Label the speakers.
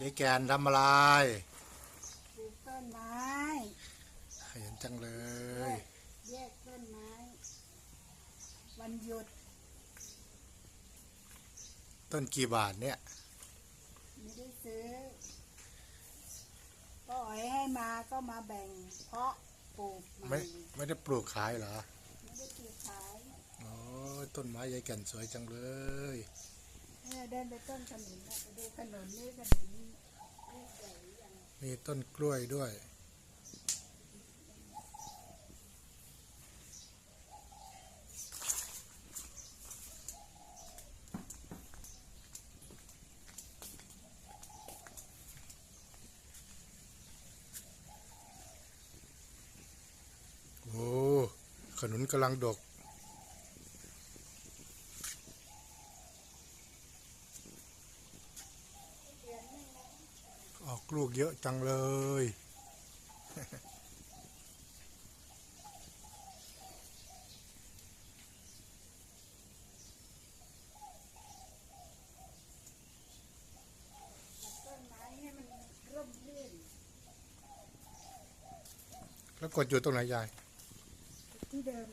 Speaker 1: ยายแกนทำอะไร
Speaker 2: ปลูกต้นไม้
Speaker 1: เห็นจังเลย
Speaker 2: แยกต้นไม้ วันหยุด
Speaker 1: ต้นกี่บาทเนี่ย
Speaker 2: ไม่ได้ซื้อ ก็อ๋อยให้มาก็มาแบ่ง เพาะปลูกให
Speaker 1: ไม่
Speaker 2: ม่
Speaker 1: ไม่ได้ปลูกขายเหรอ
Speaker 2: ไม่ได้ปลูกขาย
Speaker 1: โอ้ยต้นไม้ยายแก่นสวยจังเลย
Speaker 2: เดินไปต้นขนุนนะไปดูขนุนนี่ขนุนลูกใหญ่
Speaker 1: มีต้นกล้วยด้วย โอ้ ขนุนกำลังดก ออกลูกเยอะจังเลย
Speaker 2: ต้นไม้ให้มันร่มรื่น
Speaker 1: แล้วกดอยู่ตรงไหนยาย
Speaker 2: ที่เดิม